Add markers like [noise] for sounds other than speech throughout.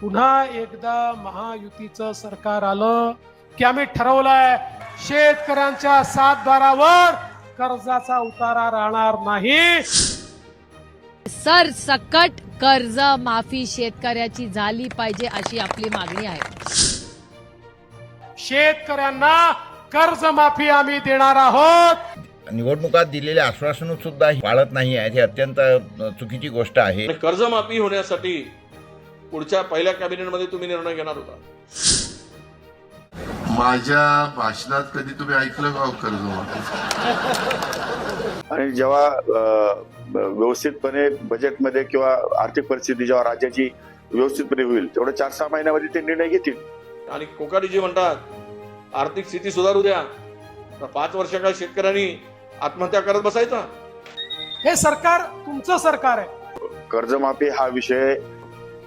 पुन्हा एकदा महायुतीचं सरकार आलं की आम्ही ठरवलंय शेतकऱ्यांच्या सातबारावर कर्जाचा उतारा राहणार नाही. सरसकट कर्ज माफी शेतकऱ्याची झाली पाहिजे अशी आपली मागणी आहे. शेतकऱ्यांना कर्जमाफी आम्ही देणार आहोत. निवडणुकात दिलेले आश्वासनं सुद्धा ही पाळत नाही आहेत ही अत्यंत चुकीची गोष्ट आहे. कर्जमाफी होण्यासाठी पुढच्या पहिल्या कॅबिनेटमध्ये तुम्ही निर्णय घेणार होता. माझ्या भाषणात कधी तुम्ही ऐकलं का हो कर्जमाफी आणि जेव्हा व्यवस्थितपणे बजेटमध्ये किंवा आर्थिक परिस्थिती जेव्हा राज्याची व्यवस्थितपणे होईल तेवढं चार सहा महिन्यामध्ये ते निर्णय घेतील. आणि कोकाडीजी म्हणतात आर्थिक स्थिती सुधारू द्या. तर पाच वर्षाकाळ शेतकऱ्यांनी आत्महत्या करत बसायचा? हे सरकार तुमचं सरकार आहे. कर्जमाफी हा विषय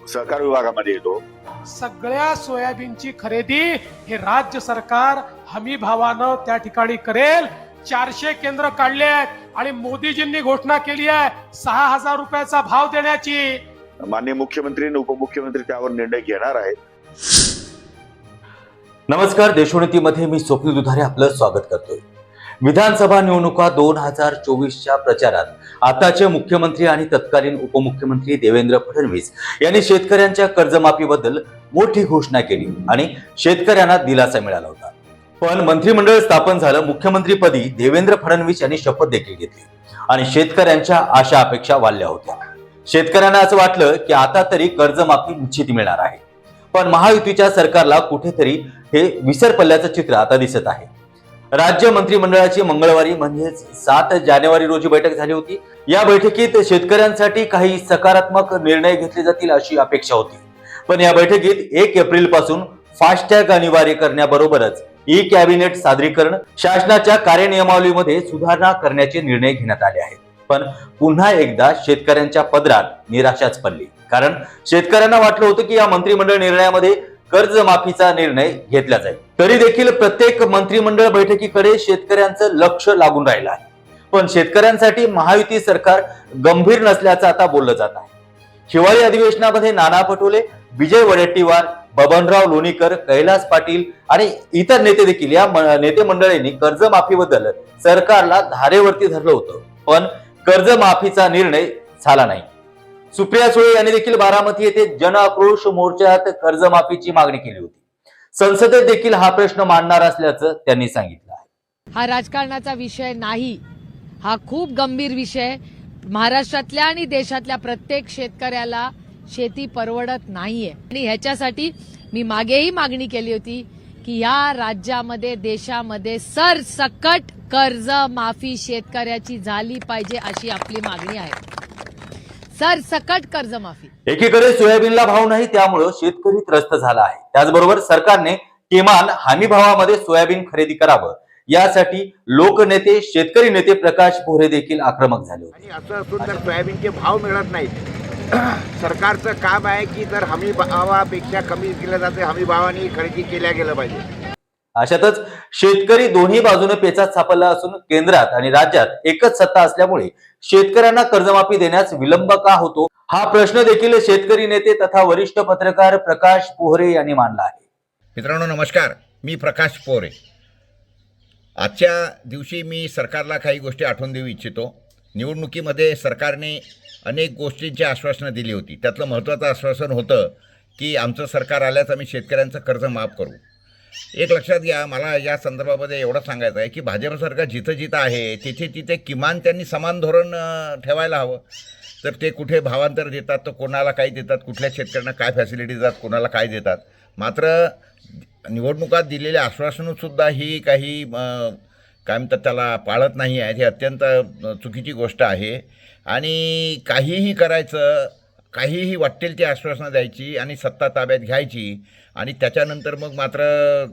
सहकार विभागामध्ये येतो. सगळ्या सोयाबीनची खरेदी हे राज्य सरकार हमी भावानं त्या ठिकाणी करेल. चारशे केंद्र काढले आहेत आणि मोदीजींनी घोषणा केली आहे सहा हजार रुपयाचा भाव देण्याची. माननीय मुख्यमंत्री आणि उपमुख्यमंत्री त्यावर निर्णय घेणार आहेत. नमस्कार देशोन्नतीमध्ये मी स्वप्नील दुधारे आपलं स्वागत करतोय. विधानसभा निवडणुका दोन हजार चोवीसच्या प्रचारात आताचे मुख्यमंत्री आणि तत्कालीन उपमुख्यमंत्री देवेंद्र फडणवीस यांनी शेतकऱ्यांच्या कर्जमाफीबद्दल मोठी घोषणा केली आणि शेतकऱ्यांना दिलासा मिळाला होता. पण मंत्रिमंडळ स्थापन झालं मुख्यमंत्रीपदी देवेंद्र फडणवीस यांनी शपथ देखील घेतली आणि शेतकऱ्यांच्या आशा अपेक्षा वाढल्या होत्या. शेतकऱ्यांना असं वाटलं की आता तरी कर्जमाफी निश्चित मिळणार आहे. पण महायुतीच्या सरकारला कुठेतरी हे विसर पडल्याचं चित्र आता दिसत आहे. राज्य मंत्रिमंडळाची मंगळवारी म्हणजेच सात जानेवारी रोजी बैठक झाली होती. या बैठकीत शेतकऱ्यांसाठी काही सकारात्मक निर्णय घेतले जातील अशी अपेक्षा होती. पण या बैठकीत एक एप्रिलपासून फास्टॅग अनिवार्य करण्याबरोबरच ई कॅबिनेट सादरीकरण शासनाच्या कार्यनियमावलीमध्ये सुधारणा करण्याचे निर्णय घेण्यात आले आहेत. पण पुन्हा एकदा शेतकऱ्यांच्या पदरात निराशाच पडली. कारण शेतकऱ्यांना वाटलं होतं की या मंत्रिमंडळ निर्णयामध्ये कर्जमाफीचा निर्णय घेतला जाईल. तरी देखील प्रत्येक मंत्रिमंडळ बैठकीकडे शेतकऱ्यांचं लक्ष लागून राहिलं आहे. पण शेतकऱ्यांसाठी महायुती सरकार गंभीर नसल्याचं आता बोललं जात आहे. हिवाळी अधिवेशनामध्ये नाना पटोले विजय वडेट्टीवार बबनराव लोणीकर कैलास पाटील आणि इतर नेते देखील या नेते मंडळींनी कर्जमाफीबद्दल सरकारला धारेवरती धरलं होतं. पण कर्जमाफीचा निर्णय झाला नाही. सुप्रिया सुळे यांनी देखील बारामती येथे जन आक्रोश मोर्चात कर्जमाफीची मागणी केली होती. संसदेत देखील हा प्रश्न मांडणार असल्याचं त्यांनी सांगितलं आहे. हा राजकारणाचा विषय नाही. हा खूप गंभीर विषय. महाराष्ट्रातल्या आणि देशातल्या प्रत्येक शेतकऱ्याला शेती परवडत नाहीये. आणि ह्याच्यासाठी मी मागेही मागणी केली होती की या राज्यामध्ये देशामध्ये सरसकट कर्ज माफी शेतकऱ्याची झाली पाहिजे अशी आपली मागणी आहे. सरसकट कर्जमाफी. एकीकडे सोयाबीनला भाव नाही त्यामुळं शेतकरी त्रस्त झाला आहे. त्याचबरोबर सरकारने किमान हमी भावामध्ये सोयाबीन खरेदी करावं. यासाठी लोकनेते शेतकरी नेते प्रकाश पोहरे देखील आक्रमक झाले होते. आणि असं असून जर सोयाबीनचे भाव मिळत नाहीत. [clears throat] सरकारचं काम आहे की जर हमी भावापेक्षा कमी केलं जाते हमी भावाने खरेदी केल्या गेलं पाहिजे. अशातच शेतकरी दोन्ही बाजूने पेचात सापडला असून केंद्रात आणि राज्यात एकच सत्ता असल्यामुळे शेतकऱ्यांना कर्जमाफी देण्यास विलंब का होतो? हा प्रश्न देखील शेतकरी नेते तथा वरिष्ठ पत्रकार प्रकाश पोहरे यांनी मांडला आहे. मित्रांनो नमस्कार. मी प्रकाश पोहरे. आजच्या दिवशी मी सरकारला काही गोष्टी आठवून देऊ इच्छितो. निवडणुकीमध्ये सरकारने अनेक गोष्टींची आश्वासनं दिली होती. त्यातलं महत्त्वाचं आश्वासन होतं की आमचं सरकार आल्यास आम्ही शेतकऱ्यांचं कर्ज माफ करू. एक लक्षात घ्या मला या संदर्भामध्ये एवढं सांगायचं आहे की भाजप सरकार जिथं जिथं आहे तिथे तिथे किमान त्यांनी समान धोरण ठेवायला हवं. तर ते कुठे भावांतर देतात तर कोणाला काय देतात कुठल्या शेतकऱ्यांना काय फॅसिलिटी देतात कोणाला काय देतात. मात्र निवडणुकात दिलेले आश्वासनंसुद्धा ही काही काय म्हणतात त्याला पाळत नाही आहेत ही अत्यंत चुकीची गोष्ट आहे. आणि काहीही करायचं काहीही वाटेल ती आश्वासनं द्यायची आणि सत्ता ताब्यात घ्यायची आणि त्याच्यानंतर मग मात्र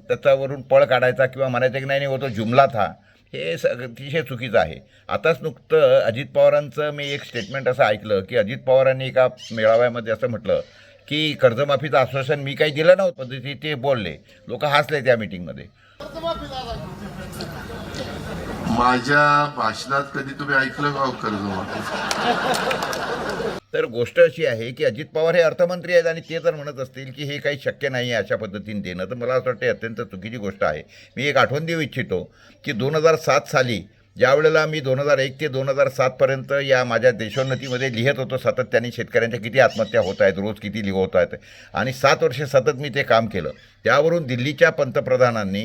त्याच्यावरून पळ काढायचा किंवा म्हणायचं की नाही नाही, होतो तो जुमला था. हे स अतिशय चुकीचं आहे. आताच नुकतं अजित पवारांचं मी एक स्टेटमेंट असं ऐकलं की अजित पवारांनी एका मेळाव्यामध्ये असं म्हटलं की कर्जमाफीचं आश्वासन मी काही दिलं नव्हतं पद्धती ते बोलले. लोक हसले त्या मिटिंगमध्ये. माझ्या भाषणात कधी तुम्ही ऐकलं का हो कर्जमाफी? तर गोष्ट अशी आहे की अजित पवार हे अर्थमंत्री आहेत आणि ते जर म्हणत असतील की हे काही शक्य नाही आहे अशा पद्धतीने देणं. तर मला असं वाटतं अत्यंत चुकीची गोष्ट आहे. मी एक आठवण देऊ इच्छितो की दोन हजार सात साली ज्या वेळेला मी दोन हजार एक ते दोन हजार सातपर्यंत या माझ्या देशोन्नतीमध्ये लिहित होतो सातत्याने शेतकऱ्यांच्या किती आत्महत्या होत आहेत रोज किती लिह होत आहेत. आणि सात वर्षे सतत मी ते काम केलं. त्यावरून दिल्लीच्या पंतप्रधानांनी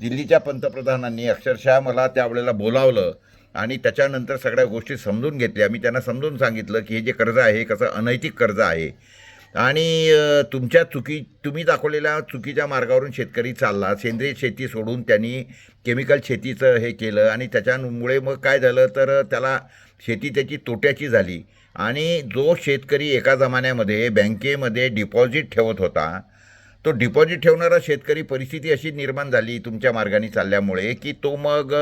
दिल्लीच्या पंतप्रधानांनी अक्षरशः मला त्यावेळेला बोलावलं आणि त्याच्यानंतर सगळ्या गोष्टी समजून घेतल्या. मी त्यांना समजून सांगितलं की हे जे कर्ज आहे कसं अनैतिक कर्ज आहे. आणि तुमच्या चुकी तुम्ही दाखवलेल्या चुकीच्या मार्गावरून शेतकरी चालला. सेंद्रिय शेती सोडून त्यांनी केमिकल शेतीचं हे केलं आणि त्याच्यामुळे मग काय झालं तर त्याला शेती त्याची तोट्याची झाली. आणि जो शेतकरी एका जमान्यामध्ये बँकेमध्ये डिपॉझिट ठेवत होता तो डिपॉझिट ठेवणारा शेतकरी परिस्थिती अशी निर्माण झाली तुमच्या मार्गाने चालल्यामुळे की तो मग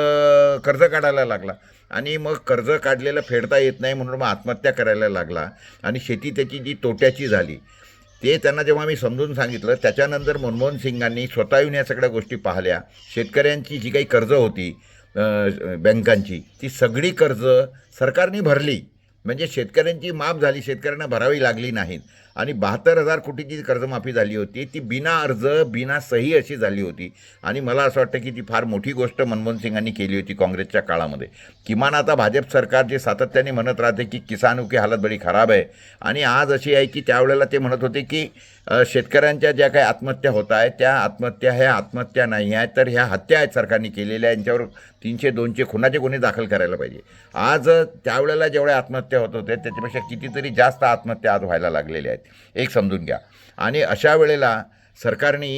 कर्ज काढायला लागला. आणि मग कर्ज काढलेलं फेडता येत नाही म्हणून मग आत्महत्या करायला लागला. आणि शेती त्याची जी तोट्याची झाली ते त्यांना जेव्हा मी समजून सांगितलं त्याच्यानंतर मनमोहन सिंगांनी स्वतः येऊन या सगळ्या गोष्टी पाहिल्या. शेतकऱ्यांची जी काही कर्ज होती बँकांची ती सगळी कर्ज सरकारने भरली. म्हणजे शेतकऱ्यांची माफ झाली शेतकऱ्यांना भरावी लागली नाहीत. आणि बहात्तर हजार कोटीची कर्जमाफी झाली होती. ती बिना अर्ज बिना सही अशी झाली होती. आणि मला असं वाटतं की ती फार मोठी गोष्ट मनमोहन सिंगांनी केली होती काँग्रेसच्या काळामध्ये. किमान आता भाजप सरकार जे सातत्याने म्हणत राहते की किसानों की हालत बडी खराब आहे. आणि आज अशी आहे की त्यावेळेला ते म्हणत होते की शेतकऱ्यांच्या ज्या काही आत्महत्या होत आहेत त्या आत्महत्या ह्या आत्महत्या नाही आहेत तर ह्या हत्या आहेत सरकारने केलेल्या यांच्यावर तीनशे दोनशे खुनाचे गुन्हे दाखल करायला पाहिजे. आज त्यावेळेला जेवढ्या आत्महत्या होत होत्या त्याच्यापेक्षा कितीतरी जास्त आत्महत्या आज व्हायला लागलेल्या आहेत. एक समजून घ्या. आणि अशा वेळेला सरकारने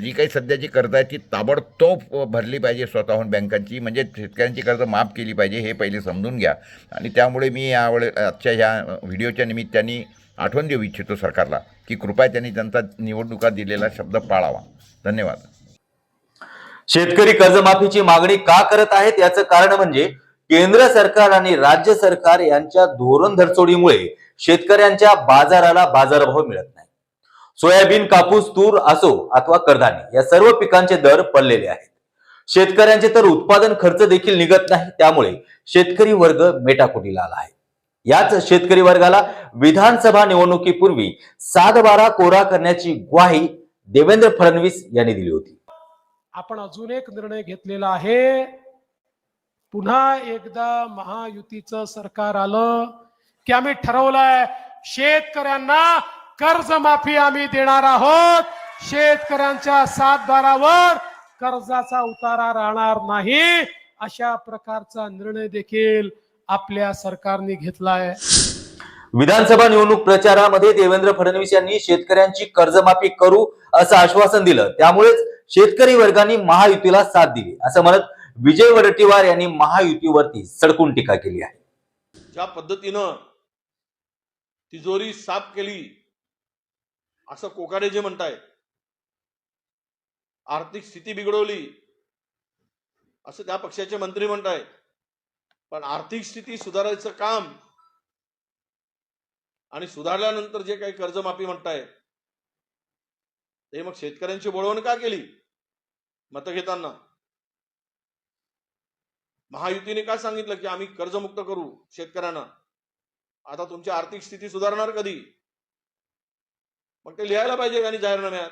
जी काही सध्याची कर्ज आहे ती ताबडतोब भरली पाहिजे स्वतःहून बँकांची. म्हणजे शेतकऱ्यांची कर्ज माफ केली पाहिजे हे पहिले समजून घ्या. आणि त्यामुळे मी यावेळे आजच्या ह्या व्हिडिओच्या निमित्ताने आठवण देऊ इच्छितो सरकारला की कृपया त्यांनी त्यांचा निवडणुका दिलेला शब्द पाळावा. धन्यवाद. शेतकरी कर्जमाफीची मागणी का करत आहेत? याचं कारण म्हणजे केंद्र सरकार आणि राज्य सरकार यांच्या धोरण धरचोडीमुळे शेतकऱ्यांच्या बाजाराला बाजारभाव मिळत नाही. सोयाबीन कापूस तूर असो अथवा कडधान्य या सर्व पिकांचे दर पडलेले आहेत. शेतकऱ्यांचे तर उत्पादन खर्च देखील निघत नाही त्यामुळे शेतकरी वर्ग मेटाकुटीला आला आहे. याच शेतकरी वर्गाला विधानसभा निवडणुकीपूर्वी सात बारा कोरा करण्याची ग्वाही देवेंद्र फडणवीस यांनी दिली होती. आपण अजून एक निर्णय घेतलेला आहे. पुन्हा एकदा महायुतीचं सरकार आलं की आम्ही ठरवलंय शेतकऱ्यांना कर्जमाफी आम्ही देणार आहोत. शेतकऱ्यांच्या सातबारावर कर्जाचा उतारा राहणार नाही. अशा प्रकारचा निर्णय देखील आपल्या सरकारने घेतलाय. विधानसभा निवडणूक प्रचारामध्ये देवेंद्र फडणवीस यांनी शेतकऱ्यांची कर्जमाफी करू असं आश्वासन दिलं. त्यामुळेच शेतकरी वर्गाने महायुतीला साथ दिली. असं म्हणत विजय वडेट्टीवार यांनी महायुतीवरती सडकून टीका केली आहे. ज्या पद्धतीनं तिजोरी साफ केली असं कोकाडे जे म्हणताय आर्थिक स्थिती बिघडवली असं त्या पक्षाचे मंत्री म्हणताय पण आर्थिक स्थिती सुधारायचं काम आणि सुधारल्यानंतर जे काही कर्जमाफी म्हणताय ते मग शेतकऱ्यांची बोळवण का केली? मत घेताना. महायुतीने काय सांगितलं की आम्ही कर्जमुक्त करू शेतकऱ्यांना? आता तुमची आर्थिक स्थिती सुधारणार कधी? मग ते लिहायला पाहिजे आणि जाहीरनाम्यात?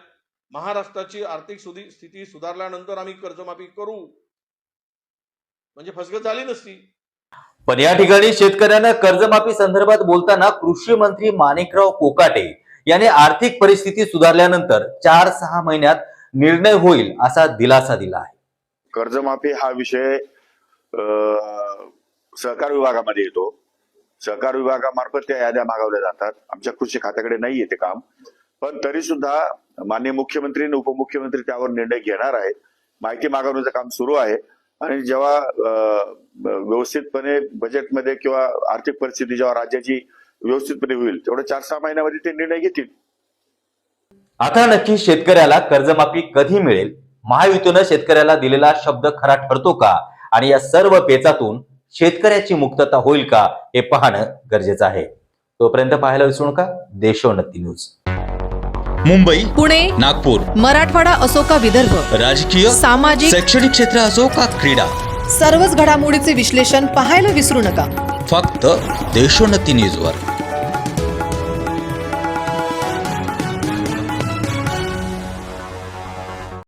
महाराष्ट्राची आर्थिक सुधी- स्थिती सुधारल्यानंतर आम्ही कर्जमाफी करू. म्हणजे फसगत झाली नसती. पण या ठिकाणी शेतकऱ्यांना कर्जमाफी संदर्भात बोलताना कृषी मंत्री माणिकराव कोकाटे यांनी आर्थिक परिस्थिती सुधारल्यानंतर चार सहा महिन्यात निर्णय होईल असा दिलासा दिला आहे. कर्जमाफी हा विषय सहकार विभागामध्ये येतो. सहकार विभागामार्फत त्या याद्या मागवल्या जातात. आमच्या कृषी खात्याकडे नाही येते काम. पण तरी सुद्धा माननीय मुख्यमंत्री आणि उपमुख्यमंत्री त्यावर निर्णय घेणार आहेत. माहिती मागवण्याचं काम सुरू आहे. आणि जेव्हा व्यवस्थितपणे बजेटमध्ये किंवा आर्थिक परिस्थिती जेव्हा राज्याची व्यवस्थितपणे होईल तेवढ्या चार सहा महिन्यामध्ये ते निर्णय घेतील. आता नक्की शेतकऱ्याला कर्जमाफी कधी मिळेल? महायुतीनं शेतकऱ्याला दिलेला शब्द खरा ठरतो का? आणि या सर्व पेचातून शेतकऱ्याची मुक्तता होईल का हे पाहणं गरजेचं आहे. तोपर्यंत पाहायला विसरू नका. देशोन्नती न्यूज. मुंबई पुणे नागपूर मराठवाडा असो का विदर्भ राजकीय सामाजिक शैक्षणिक क्षेत्र असो का क्रीडा सर्वच घडामोडीचे विश्लेषण पाहायला विसरू नका. फक्त देशोन्नती न्यूजवर.